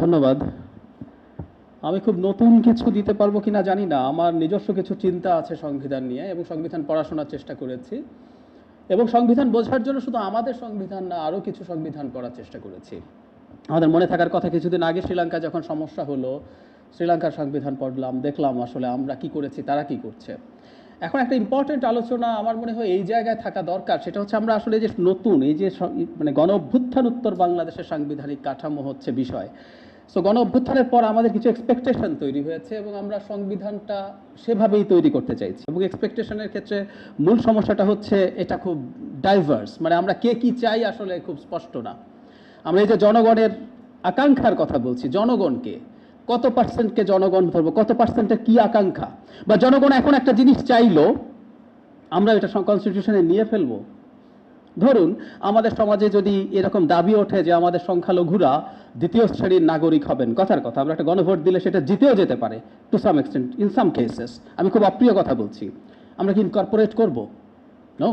ধন্যবাদ। আমি খুব নতুন কিছু দিতে পারব কিনা জানি না। আমার নিজস্ব কিছু চিন্তা আছে সংবিধান নিয়ে এবং সংবিধান পড়াশোনার চেষ্টা করেছি। এবং সংবিধান বোঝার জন্য শুধু আমাদের সংবিধান না, আরও কিছু সংবিধান পড়ার চেষ্টা করেছি। আমাদের মনে থাকার কথা, কিছুদিন আগে শ্রীলঙ্কা যখন সমস্যা হলো, শ্রীলঙ্কার সংবিধান পড়লাম, দেখলাম আসলে আমরা কি করেছি, তারা কি করছে। এখন একটা ইম্পর্টেন্ট আলোচনা আমার মনে হয় এই জায়গায় থাকা দরকার, সেটা হচ্ছে আমরা আসলে যে নতুন, এই যে মানে গণ অভ্যুত্থান উত্তর বাংলাদেশের সাংবিধানিক কাঠামো হচ্ছে বিষয়। সো গণ অভ্যুত্থানের পর আমাদের কিছু এক্সপেকটেশন তৈরি হয়েছে এবং আমরা সংবিধানটা সেভাবেই তৈরি করতে চাইছি। এবং এক্সপেকটেশনের ক্ষেত্রে মূল সমস্যাটা হচ্ছে এটা খুব ডাইভার্স মানে আমরা কে কি চাই আসলে খুব স্পষ্ট না। আমরা এই যে জনগণের আকাঙ্ক্ষার কথা বলছি, জনগণকে। কত পার্সেন্টকে জনগণ ধরবো? কত পার্সেন্টের কি আকাঙ্ক্ষা? বা জনগণ এখন একটা জিনিস চাইলো, আমরা এটা কনস্টিটিউশনে নিয়ে ফেলব? ধরুন, আমাদের সমাজে যদি এরকম দাবি ওঠে যে আমাদের সংখ্যালঘুরা দ্বিতীয় শ্রেণির নাগরিক হবেন, কথার কথা, আমরা একটা গণভোট দিলে সেটা জিতেও যেতে পারে to some extent in some cases আমি খুব অপ্রিয় কথা বলছি। আমরা কি ইনকর্পোরেট করব? নো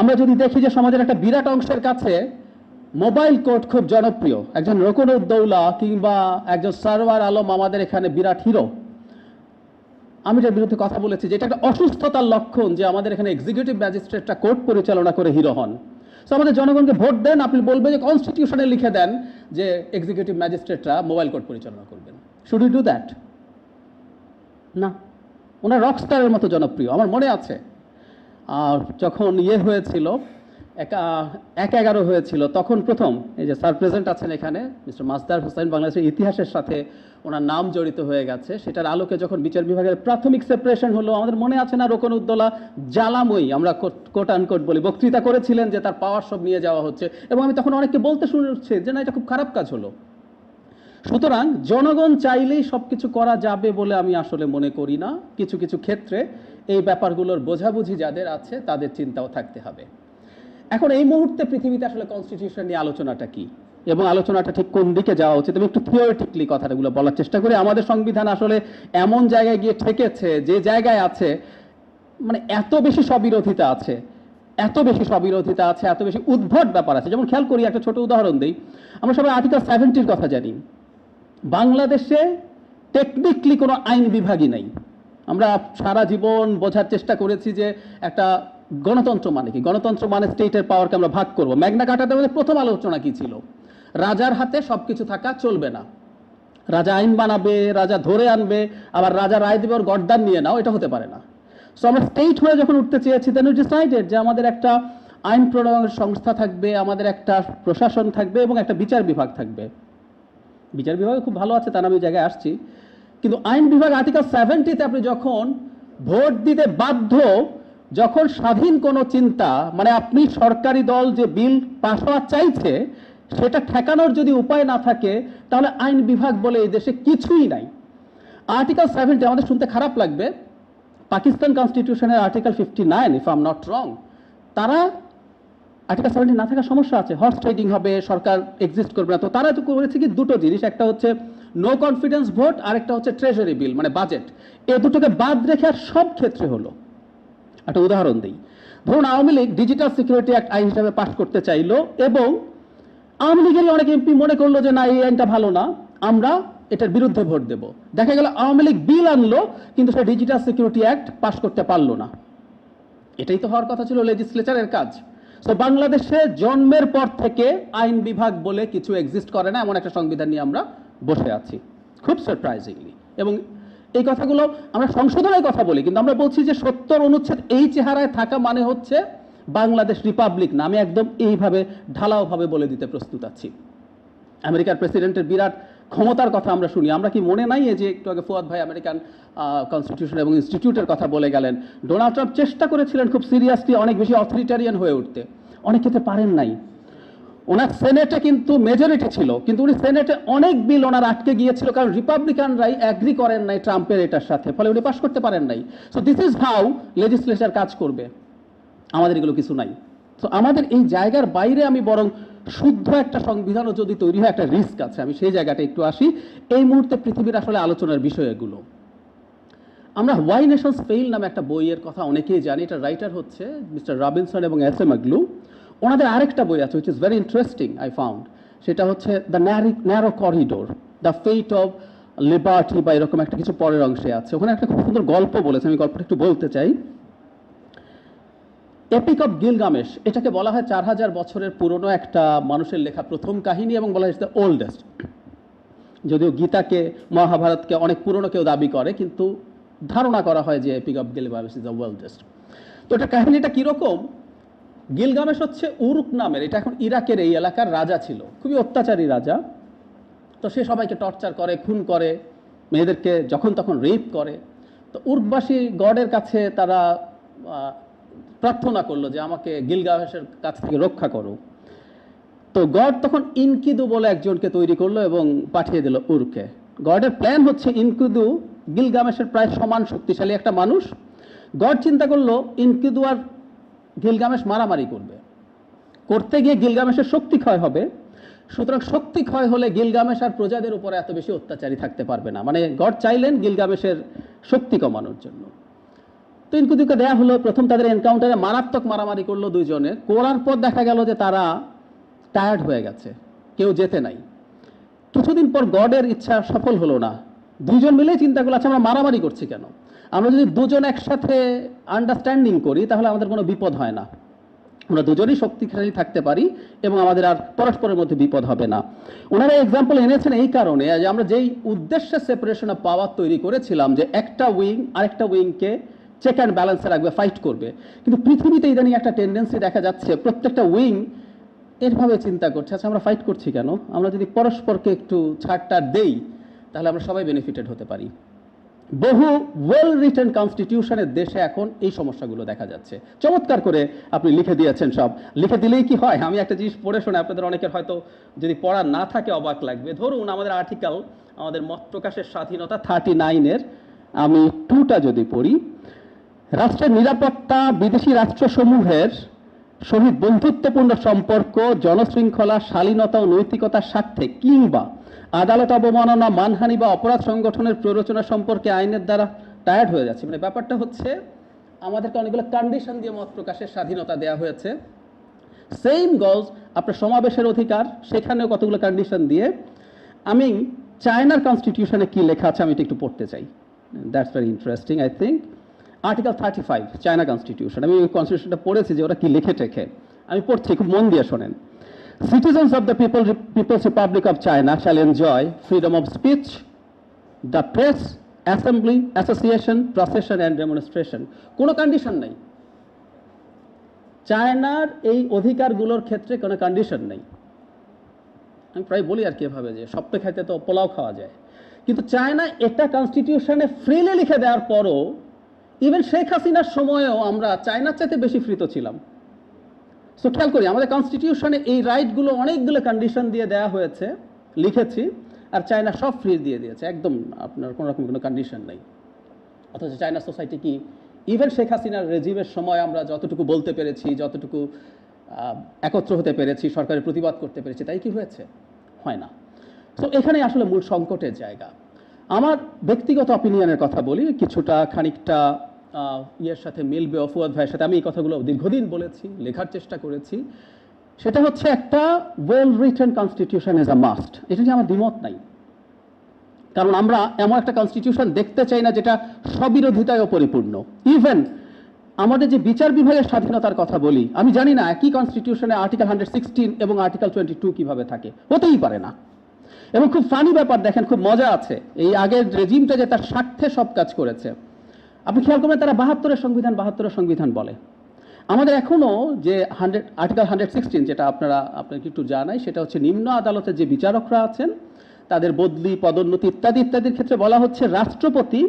আমরা যদি দেখি যে সমাজের একটা বিরাট অংশের কাছে মোবাইল কোর্ট খুব জনপ্রিয়। একজন রকুনুদ্দৌলা কিংবা একজন সারওয়ার আলম আমাদের এখানে বিরাট হিরো। আমি এটার বিরুদ্ধে কথা বলেছি যে এটা একটা অসুস্থতার লক্ষণ যে আমাদের এখানে এক্সিকিউটিভ ম্যাজিস্ট্রেটরা কোর্ট পরিচালনা করে হিরো হন। সো আমাদের জনগণকে ভোট দেন, আপনি বলবেন যে কনস্টিটিউশনে লিখে দেন যে এক্সিকিউটিভ ম্যাজিস্ট্রেটরা মোবাইল কোর্ট পরিচালনা করবেন। শুড ইউ ডু দ্যাট না। ওনার রকস্টারের মতো জনপ্রিয়, আমার মনে আছে। আর যখন ইয়ে হয়েছিল একা এগারো হয়েছিল, তখন প্রথম, এই যে স্যার প্রেজেন্ট আছেন এখানে, মিস্টার মাসদার হোসেন বাংলাদেশের ইতিহাসের সাথে ওনার নাম জড়িত হয়ে গেছে, সেটার আলোকে যখন বিচার বিভাগের প্রাথমিক সেপারেশন হলো, আমাদের মনে আছে না রোকন উদ্দোলা, জ্বালাময়ী, আমরা কোট আনকোট বলি, বক্তৃতা করেছিলেন যে তার পাওয়ার সব নিয়ে যাওয়া হচ্ছে, এবং আমি তখন অনেককে বলতে শুনেছি যে না, এটা খুব খারাপ কাজ হলো। সুতরাং জনগণ চাইলেই সব কিছু করা যাবে বলে আমি আসলে মনে করি না, কিছু কিছু ক্ষেত্রে এই ব্যাপারগুলোর বোঝাবুঝি যাদের আছে, তাদের চিন্তাও থাকতে হবে। এখন এই মুহূর্তে পৃথিবীতে আসলে কনস্টিটিউশন নিয়ে আলোচনাটা কি? এবং আলোচনাটা ঠিক কোন দিকে যাওয়া উচিত? আমি একটু থিওরিটিকলি কথাগুলো বলার চেষ্টা করি। আমাদের সংবিধান আসলে এমন জায়গায় গিয়ে ঠেকেছে, যে জায়গায় আছে মানে এত বেশি স্ববিরোধিতা আছে, এত বেশি স্ববিরোধিতা আছে, এত বেশি উদ্ভট ব্যাপার আছে। যেমন খেয়াল করি, একটা ছোট উদাহরণ দিই। আমরা সবাই আর্টিকেল সেভেন্টির কথা জানি। বাংলাদেশে টেকনিক্যালি কোনো আইন বিভাগই নাই। আমরা সারা জীবন বোঝার চেষ্টা করেছি যে একটা গণতন্ত্র মানে কি? গণতন্ত্র মানে স্টেটের পাওয়ারকে আমরা ভাগ করব। ম্যাগনা কাটাতে আমাদের প্রথম আলোচনা কি ছিল? রাজার হাতে সবকিছু থাকা চলবে না। রাজা আইন বানাবে, রাজা ধরে আনবে, আবার রাজা রায় দেবে, ওর গর্দান নিয়ে নাও, এটা হতে পারে না। সো আমরা স্টেট হয়ে যখন উঠতে চেয়েছি দেন ডিসাইডেড যে আমাদের একটা আইন প্রণয়ন সংস্থা থাকবে, আমাদের একটা প্রশাসন থাকবে এবং একটা বিচার বিভাগ থাকবে। বিচার বিভাগে খুব ভালো আছে, তার আমি জায়গায় আসছি। কিন্তু আইন বিভাগ আর্টিকেল সেভেন্টিতে আপনি যখন ভোট দিতে বাধ্য যখন স্বাধীন কোনো চিন্তা মানে আপনি সরকারি দল যে বিল পাশ হওয়া চাইছে, সেটা ঠেকানোর যদি উপায় না থাকে, তাহলে আইন বিভাগ বলে এই দেশে কিছুই নাই। আর্টিকেল সেভেন্টি আমাদের শুনতে খারাপ লাগবে। Pakistan কনস্টিটিউশনের article fifty nine if I'm not wrong তারা আর্টিকেল সেভেন্টি না থাকার সমস্যা আছে। হর্স ট্রেডিং হবে, সরকার এক্সিস্ট করবে না। তো তারা তো করেছে কি দুটো জিনিস, একটা হচ্ছে নো কনফিডেন্স ভোট আর একটা হচ্ছে ট্রেজারি বিল মানে বাজেট এ দুটোকে বাদ রেখে আর সব ক্ষেত্রে হলো। একটা উদাহরণ দিই। ধরুন Awami League digital security act আইন হিসাবে পাশ করতে চাইলো এবং আওয়ামী লীগেরই অনেক এমপি মনে করল যে, না, এই আইনটা ভালো না, আমরা এটার বিরুদ্ধে ভোট দেব। দেখা গেল আওয়ামী লীগ বিল আনলো, কিন্তু সে ডিজিটাল সিকিউরিটি অ্যাক্ট পাশ করতে পারল না। এটাই তো হওয়ার কথা ছিল লেজিসলেচারের কাজ। তো বাংলাদেশে জন্মের পর থেকে আইন বিভাগ বলে কিছু এক্সিস্ট করে না, এমন একটা সংবিধান নিয়ে আমরা বসে আছি, খুব সারপ্রাইজিংলি এবং এই কথাগুলো আমরা সংশোধনের কথা বলি, কিন্তু আমরা বলছি যে সত্তর অনুচ্ছেদ এই চেহারায় থাকা মানে হচ্ছে বাংলাদেশ রিপাবলিক না আমি একদম এইভাবে ঢালাওভাবে বলে দিতে প্রস্তুত আছি। আমেরিকার প্রেসিডেন্টের বিরাট ক্ষমতার কথা আমরা শুনি। আমরা কি মনে নাই যে একটু আগে ফুয়াদ ভাই আমেরিকান কনস্টিটিউশন এবং ইনস্টিটিউটের কথা বলে গেলেন? ডোনাল্ড ট্রাম্প চেষ্টা করেছিলেন খুব সিরিয়াসলি অনেক বেশি অথরিটারিয়ান হয়ে উঠতে। অনেক ক্ষেত্রে পারেন নাই। ওনার সেনেটে কিন্তু মেজরিটি ছিল, কিন্তু উনি সেনেটে অনেক বিল ওনার আটকে গিয়েছিল, কারণ রিপাবলিকানরাই অ্যাগ্রি করেন নাই ট্রাম্পের এটার সাথে, ফলে উনি পাশ করতে পারেন নাই। So this is how legislature কাজ করবে। আমাদের এগুলো কিছু নাই। তো আমাদের এই জায়গার বাইরে আমি বরং শুদ্ধ একটা সংবিধানও যদি তৈরি হয়, একটা রিস্ক আছে। আমি সেই জায়গাটা একটু আসি। এই মুহূর্তে পৃথিবীর আসলে আলোচনার বিষয় এগুলো। আমরা হোয়াই নেশনস ফেইল নামে একটা বইয়ের কথা অনেকেই জানি, এটা রাইটার হচ্ছে মিস্টার রবিনসন এবং এস এম আগলু ওনাদের আরেকটা বই আছে which is very interesting I found সেটা হচ্ছে the narrow corridor the fate of liberty বা এরকম একটা কিছু পরের অংশে আছে। ওখানে একটা খুব সুন্দর গল্প বলেছে, আমি গল্পটা একটু বলতে চাই। এপিক অফ গিলগামেশ এটাকে বলা হয় চার হাজার বছরের পুরনো একটা মানুষের লেখা প্রথম কাহিনী এবং বলা হয় দ্য ওল্ডেস্ট যদিও গীতাকে, মহাভারতকে অনেক পুরনো কেউ দাবি করে, কিন্তু ধারণা করা হয় যে epic of Gilgamesh is the oldest তো এটা কাহিনীটা কীরকম? গিলগামেশ হচ্ছে উরুক নামের, এটা এখন ইরাকের এই এলাকার রাজা ছিল, খুবই অত্যাচারী রাজা। তো সে সবাইকে টর্চার করে, খুন করে, মেয়েদেরকে যখন তখন রেপ করে। তো উর্কবাসী গডের কাছে তারা প্রার্থনা করল যে আমাকে গিলগামেশের কাছ থেকে রক্ষা করো। তো গড তখন ইনকিদু বলে একজনকে তৈরি করল এবং পাঠিয়ে দিল উর্কে গডের প্ল্যান হচ্ছে ইনকিদু গিলগামেশের প্রায় সমান শক্তিশালী একটা মানুষ। গড চিন্তা করল ইনকিদু আর গিলগামেশ মারামারি করবে। করতে গিয়ে গিলগামেশের শক্তি ক্ষয় হবে। সুতরাং শক্তি ক্ষয় হলে গিলগামেশ আর প্রজাদের উপরে এত বেশি অত্যাচারী থাকতে পারবে না। মানে গড চাইলেন গিলগামেশের শক্তি কমানোর জন্য। তো ইনকুদিকে দেয়া হলো, প্রথম তাদের এনকাউন্টারে মারাত্মক মারামারি করল দুইজনে। করার পর দেখা গেল যে তারা টায়ার্ড হয়ে গেছে। কেউ যেতে নাই। কিছুদিন পর গডের ইচ্ছা সফল হলো না। দুইজন মিলেই চিন্তা করল আচ্ছা আমরা মারামারি করছি কেন? আমরা যদি দুজন একসাথে আন্ডারস্ট্যান্ডিং করি, তাহলে আমাদের কোনো বিপদ হয় না। আমরা দুজনেই শক্তিশালী থাকতে পারি এবং আমাদের আর পরস্পরের মধ্যে বিপদ হবে না। ওনারা এক্সাম্পল এনেছেন এই কারণে যে আমরা যেই উদ্দেশ্যে সেপারেশন অফ পাওয়ার তৈরি করেছিলাম, যে একটা উইং আরেকটা উইংকে চেক অ্যান্ড ব্যালেন্সে রাখবে ফাইট করবে। কিন্তু পৃথিবীতে ইদানিং একটা টেন্ডেন্সি দেখা যাচ্ছে, প্রত্যেকটা উইং এরভাবে চিন্তা করছে আচ্ছা আমরা ফাইট করছি কেন? আমরা যদি পরস্পরকে একটু ছাড়টা দেই তাহলে আমরা সবাই বেনিফিটেড হতে পারি। বহু ওয়েল রিটেন কনস্টিটিউশনের দেশে এখন এই সমস্যাগুলো দেখা যাচ্ছে। চমৎকার করে আপনি লিখে দিয়েছেন সব। লিখে দিলেই কি হয়? আমি একটা জিনিস পড়ে শোনে আপনাদের অনেকের হয়তো যদি পড়া না থাকে অবাক লাগবে। ধরুন আমাদের আর্টিকেল আমাদের মত প্রকাশের স্বাধীনতা থার্টি নাইনের আমি টুটা যদি পড়ি, রাষ্ট্রের নিরাপত্তা বিদেশি রাষ্ট্রসমূহের সহিত বন্ধুত্বপূর্ণ সম্পর্ক, জনশৃঙ্খলা, শালীনতা ও নৈতিকতার স্বার্থে কিংবা আদালত অবমাননা, মানহানি বা অপরাধ সংগঠনের প্ররোচনা সম্পর্কে আইনের দ্বারা টায়ার্ড হয়ে যাচ্ছে। মানে ব্যাপারটা হচ্ছে, আমাদেরকে অনেকগুলো কন্ডিশন দিয়ে মত প্রকাশের স্বাধীনতা দেওয়া হয়েছে। সেম গজ আপনার সমাবেশের অধিকার, সেখানেও কতগুলো কন্ডিশন দিয়ে। আমি চায়নার কনস্টিটিউশনে কি লেখা আছে, আমি এটা একটু পড়তে চাই। That's very interesting I think article thirty five China constitution আমি ওই কনস্টিটিউশনটা পড়েছি যে ওরা কি লিখে টেখে। আমি পড়ছি, খুব মন দিয়ে শোনেন। Citizens of the people people's republic of China shall enjoy freedom of speech the press assembly association procession and demonstration কোনো কন্ডিশন নেই। চায়নার এই অধিকারগুলোর ক্ষেত্রে কোনো কন্ডিশন নেই। আমি প্রায় বলি আর কি এভাবে যে সপ্তাহ খাইতে তো পোলাও খাওয়া যায়। কিন্তু চায়না এটা কনস্টিটিউশনে ফ্রিলি লিখে দেওয়ার পরও ইভেন শেখ হাসিনার সময়েও আমরা চায়নার চাইতে বেশি ফ্রিত ছিলাম। সো খেয়াল করি, আমাদের কনস্টিটিউশনে এই রাইটগুলো অনেকগুলো কন্ডিশন দিয়ে দেওয়া হয়েছে, লিখেছি, আর চায়না সব ফ্রি দিয়ে দিয়েছে, একদম আপনার কোনো রকম কোনো কন্ডিশন নেই। অথচ চায়না সোসাইটি কি ইভেন শেখ হাসিনার রেজিমের সময় আমরা যতটুকু বলতে পেরেছি, যতটুকু একত্র হতে পেরেছি, সরকারের প্রতিবাদ করতে পেরেছি, তাই কি হয়েছে? হয় না। তো এখানে আসলে মূল সংকটের জায়গা। আমার ব্যক্তিগত অপিনিয়নের কথা বলি, কিছুটা, খানিকটা ইয়ের সাথে মিলবে, অফুয়াদ ভাইয়ের সাথে। আমি এই কথাগুলো দীর্ঘদিন বলেছি, লেখার চেষ্টা করেছি। সেটা হচ্ছে একটা well written constitution is a must এটা নিয়ে আমার দ্বিমত নাই। কারণ আমরা এমন একটা কনস্টিটিউশন দেখতে চাই না যেটা স্ববিরোধিতায় পরিপূর্ণ। ইভেন আমাদের যে বিচার বিভাগের স্বাধীনতার কথা বলি, আমি জানি না একই কনস্টিটিউশনে আর্টিকেল হান্ড্রেড সিক্সটিন এবং আর্টিকেল টোয়েন্টি টু কীভাবে থাকে। হতেই পারে না। এবং খুব ফানি ব্যাপার, দেখেন, খুব মজা আছে। এই আগের রেজিমটা যে তার স্বার্থে সব কাজ করেছে। আপনি খেয়াল করবেন তারা বাহাত্তরের সংবিধান বাহাত্তরের সংবিধান বলে। আমাদের এখনও যে হান্ড্রেড, আর্টিকেল হান্ড্রেড সিক্সটিন যেটা আপনারা, আপনাকে একটু জানাই, সেটা হচ্ছে নিম্ন আদালতের যে বিচারকরা আছেন, তাদের বদলি, পদোন্নতি ইত্যাদি, ইত্যাদির ক্ষেত্রে বলা হচ্ছে রাষ্ট্রপতি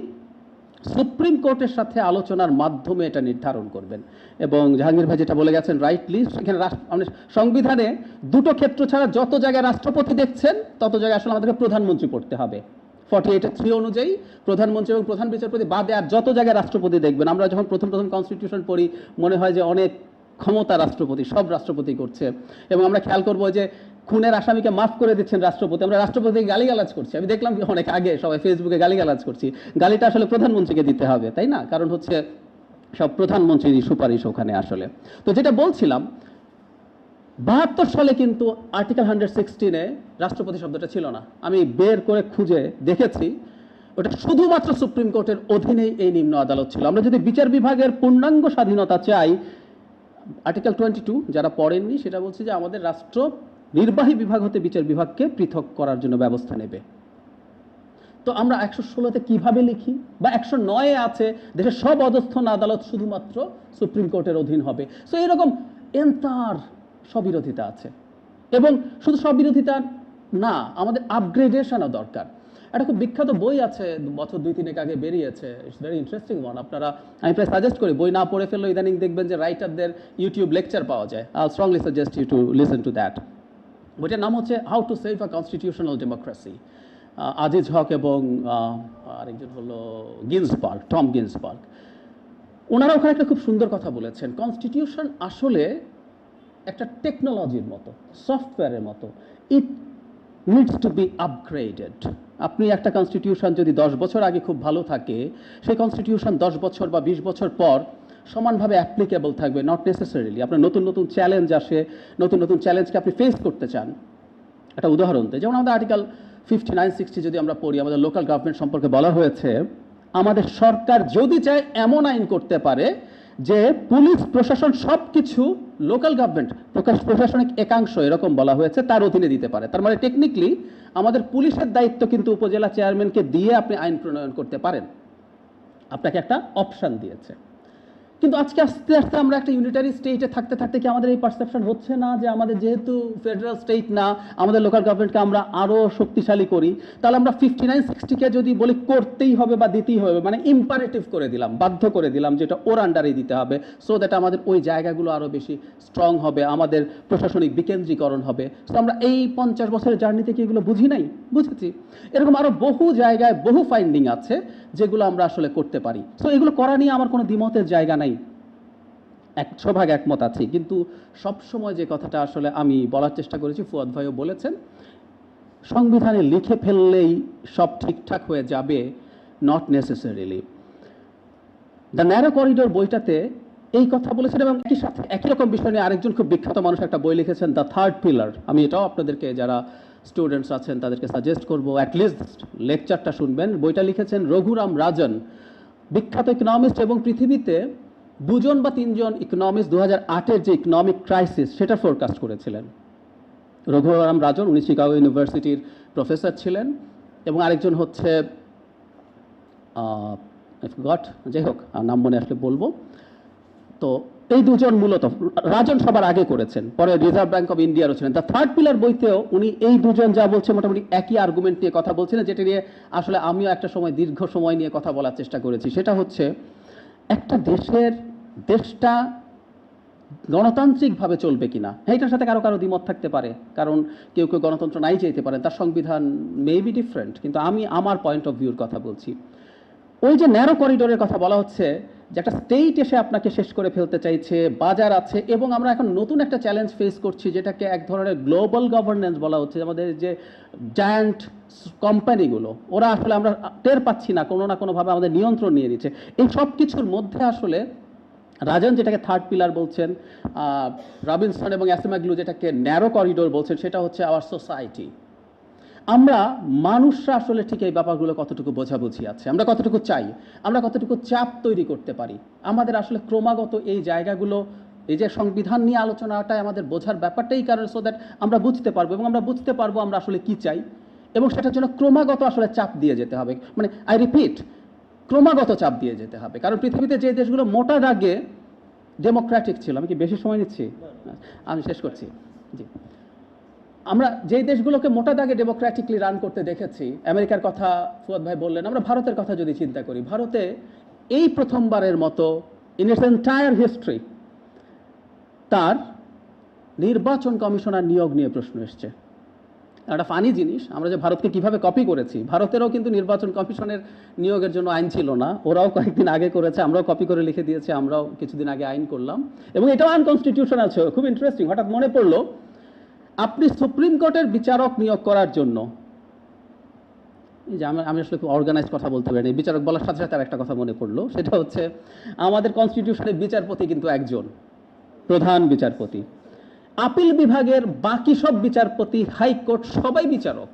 সুপ্রিম কোর্টের সাথে আলোচনার মাধ্যমে এটা নির্ধারণ করবেন। এবং জাহাঙ্গীর ভাই যেটা বলে গেছেন রাইটলি সেখানে মানে সংবিধানে দুটো ক্ষেত্র ছাড়া যত জায়গায় রাষ্ট্রপতি দেখছেন, তত জায়গায় আসলে আমাদেরকে প্রধানমন্ত্রী পড়তে হবে। ফর্টি এইটের থ্রি অনুযায়ী প্রধানমন্ত্রী এবং প্রধান বিচারপতি বাদে আর যত জায়গায় রাষ্ট্রপতি দেখবেন, আমরা যখন প্রথম প্রথম কনস্টিটিউশন পড়ি, মনে হয় যে অনেক ক্ষমতা রাষ্ট্রপতি, সব রাষ্ট্রপতি করছে। এবং আমরা খেয়াল করব যে খুনের আসামিকে মাফ করে দিচ্ছেন রাষ্ট্রপতি, আমরা রাষ্ট্রপতিকে গালিগালাজ করছি। আমি দেখলাম অনেক আগে সবাই ফেসবুকে গালিগালাজ করছি। গালিটা আসলে প্রধানমন্ত্রীকে দিতে হবে, তাই না? কারণ হচ্ছে সব প্রধানমন্ত্রীর সুপারিশ ওখানে আসলে। তো যেটা বলছিলাম বাহাত্তর সালে কিন্তু আর্টিকেল হান্ড্রেড সিক্সটিনে রাষ্ট্রপতি শব্দটা ছিল না। আমি বের করে খুঁজে দেখেছি, ওটা শুধুমাত্র সুপ্রিম কোর্টের অধীনেই এই নিম্ন আদালত ছিল। আমরা যদি বিচার বিভাগের পূর্ণাঙ্গ স্বাধীনতা চাই আর্টিকেল টোয়েন্টি টু যারা পড়েননি, সেটা বলছে যে আমাদের রাষ্ট্র নির্বাহী বিভাগ হতে বিচার বিভাগকে পৃথক করার জন্য ব্যবস্থা নেবে। তো আমরা একশো ষোলোতে কীভাবে লিখি? বা একশো নয়ে আছে, দেশের সব অধস্থন আদালত শুধুমাত্র সুপ্রিম কোর্টের অধীন হবে। সো এরকম এন্তার স্ববিরোধিতা আছে। এবং শুধু স্ববিরোধিতা না, আমাদের আপগ্রেডেশনও দরকার। একটা খুব বিখ্যাত বই আছে, বছর দুই তিনেক আগে বেরিয়েছে ইটস ভেরি ইন্টারেস্টিং ওয়ান আপনারা, আমি প্রায় সাজেস্ট করি, বই না পড়ে ফেললে ইদানিং দেখবেন যে রাইটারদের ইউটিউব লেকচার পাওয়া যায়। I strongly suggest you to listen to that বইটার নাম হচ্ছে how to save a constitutional democracy Aziz Huq এবং আরেকজন হলো গিন্সবার্গ, টম গিন্সবার্গ। ওনারা ওখানে একটা খুব সুন্দর কথা বলেছেন। কনস্টিটিউশন আসলে একটা টেকনোলজির মতো সফটওয়্যারের মতো। It needs to be upgraded আপনি একটা কনস্টিটিউশন যদি দশ বছর আগে খুব ভালো থাকে, সেই কনস্টিটিউশন দশ বছর বা বিশ বছর পর সমানভাবে অ্যাপ্লিকেবল থাকবে নট নেসেসারিলি আপনার নতুন নতুন চ্যালেঞ্জ আসে, নতুন নতুন চ্যালেঞ্জকে আপনি ফেস করতে চান। একটা উদাহরণ দিই, যেমন আমাদের আর্টিকেল ফিফটি নাইন সিক্সটি যদি আমরা পড়ি, আমাদের লোকাল গভর্নমেন্ট সম্পর্কে বলা হয়েছে, আমাদের সরকার যদি চায় এমন আইন করতে পারে যে পুলিশ প্রশাসন সব কিছু লোকাল গভর্নমেন্ট প্রকাশ প্রশাসনিক একাংশ এরকম বলা হয়েছে, তার অধীনে দিতে পারে। তার মানে টেকনিক্যালি আমাদের পুলিশের দায়িত্ব কিন্তু উপজেলা চেয়ারম্যানকে দিয়ে আপনি আইন প্রণয়ন করতে পারেন। আপনাকে একটা অপশন দিয়েছে। কিন্তু আজকে আস্তে আস্তে আমরা একটা ইউনিটারি স্টেটে থাকতে থাকতে কি আমাদের এই পারসেপশন হচ্ছে না যে আমাদের যেহেতু ফেডারেল স্টেট না, আমাদের লোকাল গভর্নমেন্টকে আমরা আরও শক্তিশালী করি? তাহলে আমরা ফিফটি নাইন সিক্সটিকে যদি বলি করতেই হবে বা দিতেই হবে মানে ইম্পারেটিভ করে দিলাম, বাধ্য করে দিলাম, যেটা ওর আন্ডারে দিতে হবে সো দ্যাট আমাদের ওই জায়গাগুলো আরও বেশি স্ট্রং হবে, আমাদের প্রশাসনিক বিকেন্দ্রীকরণ হবে। তো আমরা এই পঞ্চাশ বছরের জার্নিতে কি এগুলো বুঝি নাই? বুঝেছি। এরকম আরও বহু জায়গায় বহু ফাইন্ডিং আছে, যেগুলো আমরা আসলে করতে পারি। সো এগুলো করা নিয়ে আমার কোনো দ্বিমতের জায়গা নাই। একশো ভাগ একমত আছি। কিন্তু সব সময় যে কথাটা আসলে আমি বলার চেষ্টা করেছি, ফুয়াদ ভাইও বলেছেন, সংবিধানে লিখে ফেললেই সব ঠিকঠাক হয়ে যাবে not necessarily the narrow corridor বইটাতে এই কথা বলেছেন এবং একই সাথে একই রকম বিষয় নিয়ে আরেকজন খুব বিখ্যাত মানুষ একটা বই লিখেছেন দ্য থার্ড পিলার আমি এটাও আপনাদেরকে, যারা স্টুডেন্টস আছেন, তাদেরকে সাজেস্ট করব অ্যাটলিস্ট লেকচারটা শুনবেন। বইটা লিখেছেন রঘুরাম রাজন, বিখ্যাত ইকোনমিস্ট এবং পৃথিবীতে দুজন বা তিনজন ইকোনমিস্ট দু হাজার যে ইকোনমিক ক্রাইসিস সেটা ফোরকাস্ট করেছিলেন। রঘুরাম রাজন, উনি শিকাগো ইউনিভার্সিটির প্রফেসর ছিলেন এবং আরেকজন হচ্ছে গট যাই হোক নাম মনে আসলে বলব। তো এই দুজন মূলত, রাজন সবার আগে করেছেন, পরে রিজার্ভ ব্যাংক অফ ইন্ডিয়ারও ছিলেন। দ্য থার্ড পিলার বইতেও উনি এই দুজন যা বলছে মোটামুটি একই আর্গুমেন্ট নিয়ে কথা বলছিলেন যেটা নিয়ে আসলে আমিও একটা সময়, দীর্ঘ সময় নিয়ে কথা বলার চেষ্টা করেছি। সেটা হচ্ছে, একটা দেশের দেশটা গণতান্ত্রিকভাবে চলবে কিনা? হ্যাঁ সাথে কারও কারও দ্বিমত থাকতে পারে, কারণ কেউ কেউ গণতন্ত্র নাই চাইতে পারেন, তার সংবিধান মে বি ডিফারেন্ট কিন্তু আমি আমার পয়েন্ট অফ ভিউর কথা বলছি। ওই যে ন্যারো করিডোরের কথা বলা হচ্ছে, যে একটা স্টেট এসে আপনাকে শেষ করে ফেলতে চাইছে, বাজার আছে, এবং আমরা এখন নতুন একটা চ্যালেঞ্জ ফেস করছি, যেটাকে এক ধরনের গ্লোবাল গভর্নেন্স বলা হচ্ছে, আমাদের যে জায়ান্ট কোম্পানিগুলো ওরা আসলে আমরা টের পাচ্ছি না, কোনো না কোনোভাবে আমাদের নিয়ন্ত্রণ নিয়ে নিচ্ছে। এই সব কিছুর মধ্যে আসলে রাজন যেটাকে থার্ড পিলার বলছেন রবিনসন এবং অ্যাসেমাগ্লু যেটাকে ন্যারো করিডোর বলছেন, সেটা হচ্ছে আওয়ার সোসাইটি আমরা মানুষরা আসলে ঠিক এই ব্যাপারগুলো কতটুকু বোঝাবুঝি আছে? আমরা কতটুকু চাই? আমরা কতটুকু চাপ তৈরি করতে পারি? আমাদের আসলে ক্রমাগত এই জায়গাগুলো, এই যে সংবিধান নিয়ে আলোচনাটাই আমাদের বোঝার ব্যাপারটাই কারণ সো দ্যাট আমরা বুঝতে পারব এবং আমরা বুঝতে পারব আমরা আসলে কি চাই এবং সেটার জন্য ক্রমাগত আসলে চাপ দিয়ে যেতে হবে। মানে আই রিপিট ক্রমাগত চাপ দিয়ে যেতে হবে। কারণ পৃথিবীতে যে দেশগুলো মোটা দাগে ডেমোক্রেটিক ছিল আমি কি বেশি সময় নিচ্ছি? আমি শেষ করছি। জি। আমরা যেই দেশগুলোকে মোটা দাগে ডেমোক্রেটিকলি রান করতে দেখেছি আমেরিকার কথা ফুয়াদ ভাই বললেন আমরা ভারতের কথা যদি চিন্তা করি ভারতে এই প্রথমবারের মতো ইন ইটস এন্টায়ার হিস্ট্রি তার নির্বাচন কমিশনার নিয়োগ নিয়ে প্রশ্ন এসছে। একটা ফানি জিনিস, আমরা যে ভারতকে কীভাবে কপি করেছি, ভারতেরও কিন্তু নির্বাচন কমিশনের নিয়োগের জন্য আইন ছিল না, ওরাও কয়েকদিন আগে করেছে, আমরাও কপি করে লিখে দিয়েছি, আমরাও কিছুদিন আগে আইন করলাম। এবং এটাও আনকনস্টিটিউশনাল ছিল, খুব ইন্টারেস্টিং হঠাৎ মনে পড়ল, আপনি সুপ্রিম কোর্টের বিচারক নিয়োগ করার জন্য যে আমি আমি আসলে খুব অর্গানাইজ কথা বলতে পারিনি বিচারক বলার সাথে সাথে আর একটা কথা মনে পড়ল, সেটা হচ্ছে, আমাদের কনস্টিটিউশনের বিচারপতি কিন্তু একজন, প্রধান বিচারপতি। আপিল বিভাগের বাকি সব বিচারপতি হাইকোর্ট সবাই বিচারক।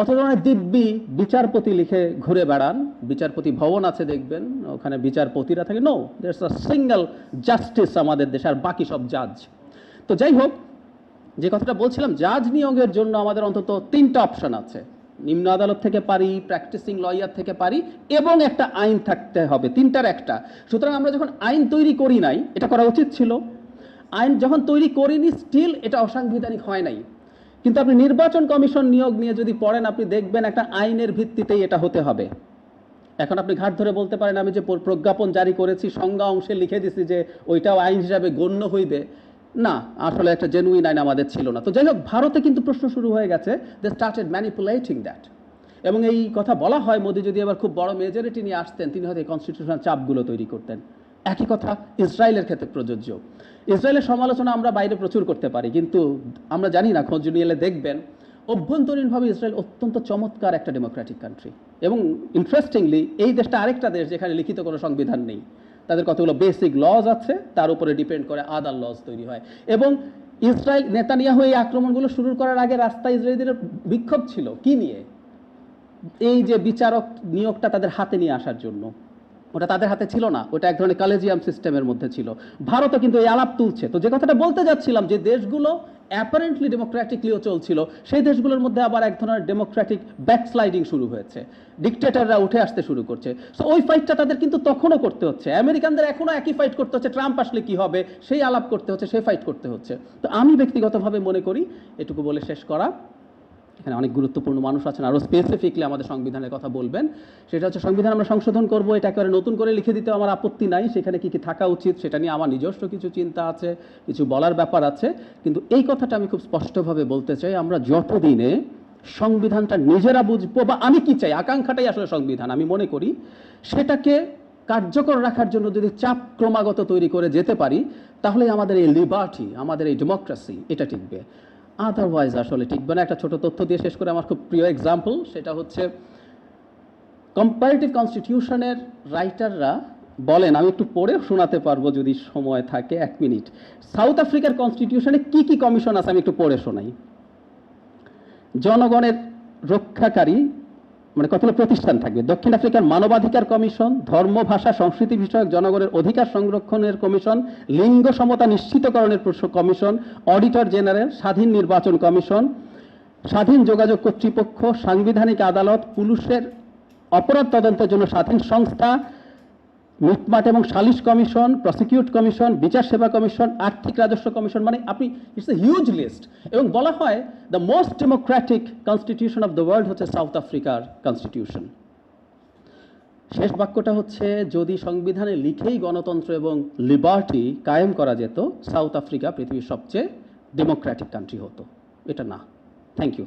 অথচ দিব্যি বিচারপতি লিখে ঘুরে বেড়ান। বিচারপতি ভবন আছে দেখবেন, ওখানে বিচারপতিরা থাকে। No there's a single justice আমাদের দেশে আর বাকি সব জাজ তো যাই হোক, যে কথাটা বলছিলাম জাজ নিয়োগের জন্য আমাদের অন্তত তিনটা অপশন আছে। নিম্ন আদালত থেকে পারি প্র্যাকটিসিং লয়ার থেকে পারি, এবং একটা আইন থাকতে হবে। তিনটার একটা। সুতরাং আমরা যখন আইন তৈরি করি নাই, এটা করা উচিত ছিল। আইন যখন তৈরি করিনি স্টিল এটা অসাংবিধানিক হয় নাই। কিন্তু আপনি নির্বাচন কমিশন নিয়োগ নিয়ে যদি পড়েন, আপনি দেখবেন একটা আইনের ভিত্তিতেই এটা হতে হবে। এখন আপনি ঘাট ধরে বলতে পারেন, আমি যে প্রজ্ঞাপন জারি করেছি, সংজ্ঞা অংশে লিখে দিছি যে ওইটাও আইন হিসাবে গণ্য হইবে। না, আসলে একটা জেনুইন আইন আমাদের ছিল না। তো যাই হোক, ভারতে কিন্তু প্রশ্ন শুরু হয়ে গেছে দে স্টার্টেড ম্যানিপুলেটিং দ্যাট এবং এই কথা বলা হয়, মোদি যদি এবার খুব বড় মেজরিটি নিয়ে আসতেন, তিনি হয়তো এই কনস্টিটিউশনাল চাপগুলো তৈরি করতেন। একই কথা, ইসরায়েলের ক্ষেত্রে প্রযোজ্য। ইসরায়েলের সমালোচনা আমরা বাইরে প্রচুর করতে পারি, কিন্তু আমরা জানি না, খোঁজ নিয়ে দেখবেন, অভ্যন্তরীণভাবে ইসরায়েল অত্যন্ত চমৎকার একটা ডেমোক্রেটিক কান্ট্রি এবং ইন্টারেস্টিংলি এই দেশটা আরেকটা দেশ যেখানে লিখিত কোনো সংবিধান নেই। তাদের কতগুলো বেসিক লজ আছে, তার উপরে ডিপেন্ড করে আদার লজ তৈরি হয়। এবং ইসরায়েল, নেতানিয়াহু এই আক্রমণগুলো শুরু করার আগে রাস্তায় ইসরায়েলদের বিক্ষোভ ছিল। কি নিয়ে? এই যে বিচারক নিয়োগটা তাদের হাতে নিয়ে আসার জন্য। ওটা তাদের হাতে ছিল না, ওটা এক ধরনের কলেজিয়াম সিস্টেমের মধ্যে ছিল। ভারতও কিন্তু এই আলাপ তুলছে। তো যে কথাটা বলতে যাচ্ছিলাম যে দেশগুলো অ্যাপারেন্টলি ডেমোক্রেটিকলিও চলছিল, সেই দেশগুলোর মধ্যে আবার এক ধরনের ডেমোক্রেটিক ব্যাকস্লাইডিং শুরু হয়েছে। ডিকটেটাররা উঠে আসতে শুরু করছে। সো ওই ফাইটটা তাদের কিন্তু তখনও করতে হচ্ছে। আমেরিকানদের এখনও একই ফাইট করতে হচ্ছে। ট্রাম্প আসলে কি হবে, সেই আলাপ করতে হচ্ছে, সেই ফাইট করতে হচ্ছে। তো আমি ব্যক্তিগতভাবে মনে করি, এটুকু বলে শেষ করা। এখানে অনেক গুরুত্বপূর্ণ মানুষ আছেন। আরও স্পেসিফিকলি আমাদের সংবিধানের কথা বলবেন, সেটা হচ্ছে সংবিধান আমরা সংশোধন করব, এটা একেবারে নতুন করে লিখে দিতে আমার আপত্তি নাই, সেখানে কি কি থাকা উচিত সেটা নিয়ে আমার নিজস্ব কিছু চিন্তা আছে, কিছু বলার ব্যাপার আছে। কিন্তু এই কথাটা আমি খুব স্পষ্টভাবে বলতে চাই, আমরা যতদিনে সংবিধানটা নিজেরা বুঝব বা আমি কি চাই, আকাঙ্ক্ষাটাই আসলে সংবিধান, আমি মনে করি, সেটাকে কার্যকর রাখার জন্য যদি চাপ ক্রমাগত তৈরি করে যেতে পারি, তাহলে আমাদের এই লিবার্টি আমাদের এই ডেমোক্রেসি এটা টিকবে। আদারওয়াইজ আসলে ঠিক। না একটা ছোট তথ্য দিয়ে শেষ করে আমার খুব প্রিয় এক্সাম্পল সেটা হচ্ছে কম্পারেটিভ কনস্টিটিউশনের রাইটাররা বলেন, আমি একটু পড়ে শোনাতে পারব যদি সময় থাকে, এক মিনিট। সাউথ আফ্রিকার কনস্টিটিউশনে কি কি কমিশন আছে আমি একটু পড়ে শোনাই। জনগণের রক্ষাকারী মানে কতগুলো প্রতিষ্ঠান থাকবে? দক্ষিণ আফ্রিকার মানবাধিকার কমিশন, ধর্ম, ভাষা, সংস্কৃতি বিষয়ক জনগণের অধিকার সংরক্ষণের কমিশন, লিঙ্গ সমতা নিশ্চিতকরণের কমিশন, অডিটর জেনারেল, স্বাধীন নির্বাচন কমিশন, স্বাধীন যোগাযোগ কর্তৃপক্ষ, সাংবিধানিক আদালত, পুলিশের অপরাধ তদন্তের জন্য স্বাধীন সংস্থা মিটমাট এবং সালিশ কমিশন প্রসিকিউট কমিশন, বিচার সেবা কমিশন, আর্থিক রাজস্ব কমিশন মানে আপনি ইটস এ হিউজ লিস্ট এবং বলা হয় the most democratic constitution of the world হচ্ছে সাউথ আফ্রিকার কনস্টিটিউশন শেষ বাক্যটা হচ্ছে, যদি সংবিধানে লিখেই গণতন্ত্র এবং লিবার্টি কায়েম করা যেত সাউথ আফ্রিকা পৃথিবীর সবচেয়ে ডেমোক্রেটিক কান্ট্রি হতো। এটা না। Thank you